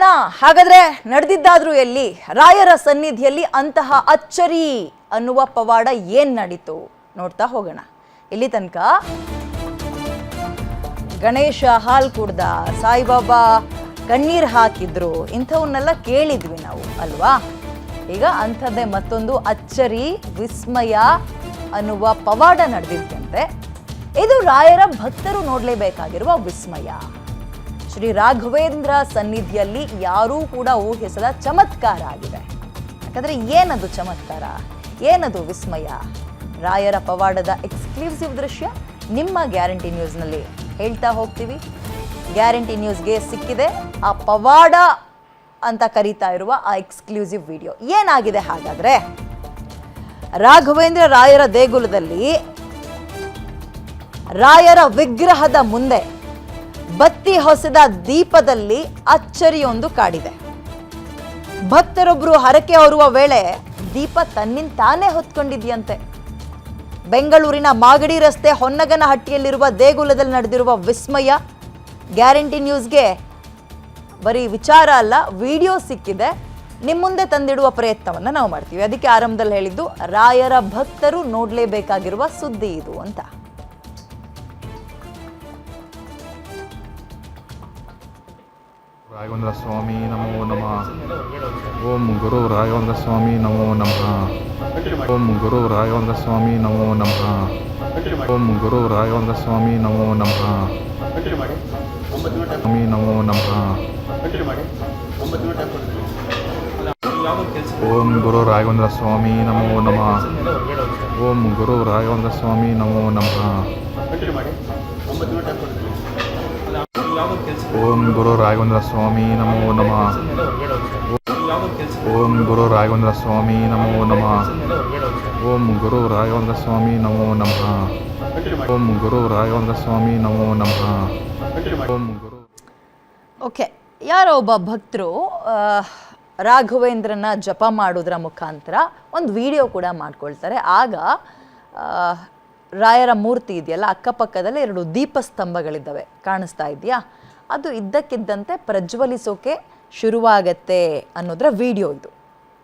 ನೋಡೋಣ ಹಾಗಾದ್ರೆ ನಡೆದಿದ್ದಾದ್ರೂ ಎಲ್ಲಿ? ರಾಯರ ಸನ್ನಿಧಿಯಲ್ಲಿ ಅಂತಹ ಅಚ್ಚರಿ ಅನ್ನುವ ಪವಾಡ ಏನ್ ನಡೀತು? ನೋಡ್ತಾ ಹೋಗೋಣ. ಇಲ್ಲಿ ತನಕ ಗಣೇಶ ಹಾಲ್ ಕುಡ್ದ ಸಾಯಿಬಾಬಾ ಕಣ್ಣೀರ್ ಹಾಕಿದ್ರು. ಇಂಥವನ್ನೆಲ್ಲ ಕೇಳಿದ್ವಿ ನಾವು, ಅಲ್ವಾ? ಈಗ ಅಂಥದ್ದೇ ಮತ್ತೊಂದು ಅಚ್ಚರಿ, ವಿಸ್ಮಯ ಅನ್ನುವ ಪವಾಡ ನಡೆದಿದ್ದಂತೆ. ಇದು ರಾಯರ ಭಕ್ತರು ನೋಡಲೇಬೇಕಾಗಿರುವ ವಿಸ್ಮಯ. ಶ್ರೀ ರಾಘವೇಂದ್ರ ಸನ್ನಿಧಿಯಲ್ಲಿ ಯಾರೂ ಕೂಡ ಊಹಿಸದ ಚಮತ್ಕಾರ ಆಗಿದೆ. ಯಾಕಂದ್ರೆ ಏನದು ಚಮತ್ಕಾರ? ಏನದು ವಿಸ್ಮಯ? ರಾಯರ ಪವಾಡದ ಎಕ್ಸ್ಕ್ಲೂಸಿವ್ ದೃಶ್ಯ ನಿಮ್ಮ ಗ್ಯಾರಂಟಿ ನ್ಯೂಸ್ನಲ್ಲಿ ಹೇಳ್ತಾ ಹೋಗ್ತೀವಿ. ಗ್ಯಾರಂಟಿ ನ್ಯೂಸ್ಗೆ ಸಿಕ್ಕಿದೆ ಆ ಪವಾಡ ಅಂತ ಕರೀತಾ ಇರುವ ಆ ಎಕ್ಸ್ಕ್ಲೂಸಿವ್ ವಿಡಿಯೋ. ಏನಾಗಿದೆ ಹಾಗಾದ್ರೆ? ರಾಘವೇಂದ್ರ ರಾಯರ ದೇಗುಲದಲ್ಲಿ ರಾಯರ ವಿಗ್ರಹದ ಮುಂದೆ ಬತ್ತಿ ಹೊಸದ ದೀಪದಲ್ಲಿ ಅಚ್ಚರಿಯೊಂದು ಕಾಡಿದೆ. ಭಕ್ತರೊಬ್ಬರು ಹರಕೆ ಹೊರುವ ವೇಳೆ ದೀಪ ತನ್ನಿಂದ ತಾನೇ ಹೊತ್ಕೊಂಡಿದೆಯಂತೆ. ಬೆಂಗಳೂರಿನ ಮಾಗಡಿ ರಸ್ತೆ ಹೊನ್ನಗನಹಟ್ಟಿಯಲ್ಲಿರುವ ದೇಗುಲದಲ್ಲಿ ನಡೆದಿರುವ ವಿಸ್ಮಯ ಗ್ಯಾರಂಟಿ ನ್ಯೂಸ್ಗೆ ಬರೀ ವಿಚಾರ ಅಲ್ಲ, ವಿಡಿಯೋ ಸಿಕ್ಕಿದೆ. ನಿಮ್ಮ ಮುಂದೆ ತಂದಿಡುವ ಪ್ರಯತ್ನವನ್ನು ನಾವು ಮಾಡ್ತೀವಿ. ಅದಕ್ಕೆ ಆರಂಭದಲ್ಲಿ ಹೇಳಿದ್ದು, ರಾಯರ ಭಕ್ತರು ನೋಡಲೇಬೇಕಾಗಿರುವ ಸುದ್ದಿ ಇದು ಅಂತ. ರಾಘವೇಂದ್ರ ಸ್ವಾಮಿ ನಮೋ ನಮಃ. ಓಂ ಗುರು ರಾಘವೇಂದ್ರ ಸ್ವಾಮಿ ನಮೋ ನಮಃ. ಓಂ ಗುರು ರಾಘವೇಂದ್ರ ಸ್ವಾಮಿ ನಮೋ ನಮಃ. ಓಂ ಗುರು ರಾಘವೇಂದ್ರ ಸ್ವಾಮಿ ನಮೋ ನಮಃ. ಸ್ವಾಮಿ ನಮೋ ನಮಃ. ಓಂ ಗುರು ರಾಘವೇಂದ್ರ ಸ್ವಾಮಿ ನಮೋ ನಮಃ. ಓಂ ಗುರು ರಾಘವೇಂದ್ರ ಸ್ವಾಮಿ ನಮೋ ನಮಃ. ಓಂ ಗುರು ರಾಘವೇಂದ್ರ ಸ್ವಾಮಿ ನಮೋ ನಮಃ. ಓಂ ಗುರು ರಾಘವೇಂದ್ರ ಸ್ವಾಮಿ ನಮೋ ನಮಃ. ಓಂ ಗುರು ರಾಘವೇಂದ್ರ ಸ್ವಾಮಿ ನಮೋ ನಮಃ. ಓಂ ಗುರು ರಾಘವೇಂದ್ರ ಸ್ವಾಮಿ ನಮೋ ನಮಃ. ಓಂ ಗುರು ಓಕೆ ಯಾರೋ ಒಬ್ಬ ಭಕ್ತರು ರಾಘವೇಂದ್ರನ ಜಪ ಮಾಡೋದ್ರ ಮುಖಾಂತರ ಒಂದು ವಿಡಿಯೋ ಕೂಡ ಮಾಡ್ಕೊಳ್ತಾರೆ. ಆಗ ರಾಯರ ಮೂರ್ತಿ ಇದೆಯಲ್ಲ, ಅಕ್ಕಪಕ್ಕದಲ್ಲಿ ಎರಡು ದೀಪಸ್ತಂಭಗಳಿದ್ದಾವೆ. ಕಾಣಿಸ್ತಾ ಇದೆಯಾ? ಅದು ಇದ್ದಕ್ಕಿದ್ದಂತೆ ಪ್ರಜ್ವಲಿಸೋಕೆ ಶುರುವಾಗತ್ತೆ ಅನ್ನೋದ್ರ ವಿಡಿಯೋ ಇದು.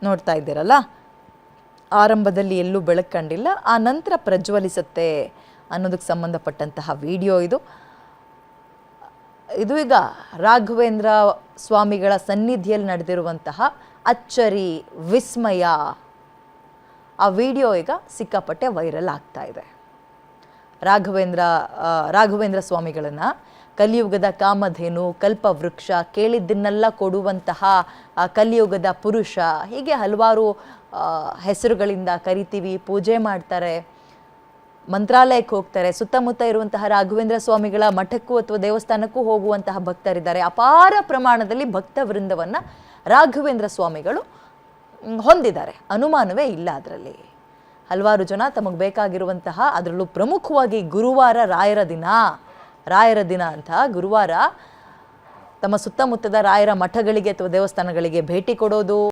ನೋಡ್ತಾ ಇದ್ದೀರಲ್ಲ? ಆರಂಭದಲ್ಲಿ ಎಲ್ಲೂ ಬೆಳಕಂಡಿಲ್ಲ, ಆ ನಂತರ ಪ್ರಜ್ವಲಿಸುತ್ತೆ ಅನ್ನೋದಕ್ಕೆ ಸಂಬಂಧಪಟ್ಟಂತಹ ವಿಡಿಯೋ ಇದು. ಇದು ಈಗ ರಾಘವೇಂದ್ರ ಸ್ವಾಮಿಗಳ ಸನ್ನಿಧಿಯಲ್ಲಿ ನಡೆದಿರುವಂತಹ ಅಚ್ಚರಿ ವಿಸ್ಮಯ. ಆ ವಿಡಿಯೋ ಈಗ ಸಿಕ್ಕಾಪಟ್ಟೆ ವೈರಲ್ ಆಗ್ತಾ ಇದೆ. ರಾಘವೇಂದ್ರ ರಾಘವೇಂದ್ರ ಸ್ವಾಮಿಗಳನ್ನು ಕಲಿಯುಗದ ಕಾಮಧೇನು, ಕಲ್ಪವೃಕ್ಷ, ಕೇಳಿದ್ದನ್ನೆಲ್ಲ ಕೊಡುವಂತಹ ಕಲಿಯುಗದ ಪುರುಷ, ಹೀಗೆ ಹಲವಾರು ಹೆಸರುಗಳಿಂದ ಕರಿತೀವಿ, ಪೂಜೆ ಮಾಡ್ತಾರೆ, ಮಂತ್ರಾಲಯಕ್ಕೆ ಹೋಗ್ತಾರೆ, ಸುತ್ತಮುತ್ತ ಇರುವಂತಹ ರಾಘವೇಂದ್ರ ಸ್ವಾಮಿಗಳ ಮಠಕ್ಕೂ ಅಥವಾ ದೇವಸ್ಥಾನಕ್ಕೂ ಹೋಗುವಂತಹ ಭಕ್ತರಿದ್ದಾರೆ. ಅಪಾರ ಪ್ರಮಾಣದಲ್ಲಿ ಭಕ್ತ ವೃಂದವನ್ನು ರಾಘವೇಂದ್ರ ಸ್ವಾಮಿಗಳು ಹೊಂದಿದ್ದಾರೆ. ಅನುಮಾನವೇ ಇಲ್ಲ ಅದರಲ್ಲಿ. ಹಲವಾರು ಜನ ತಮಗೆ ಬೇಕಾಗಿರುವಂತಹ ಅದರಲ್ಲೂ ಪ್ರಮುಖವಾಗಿ ಗುರುವಾರ ರಾಯರ ದಿನ. ರಾಯರ ದಿನ ಅಂತ ಗುರುವಾರ ತಮ್ಮ ಸುತ್ತಮುತ್ತದ ರಾಯರ ಮಠಗಳಿಗೆ ಅಥವಾ ದೇವಸ್ಥಾನಗಳಿಗೆ ಭೇಟಿ ಕೊಡೋದು.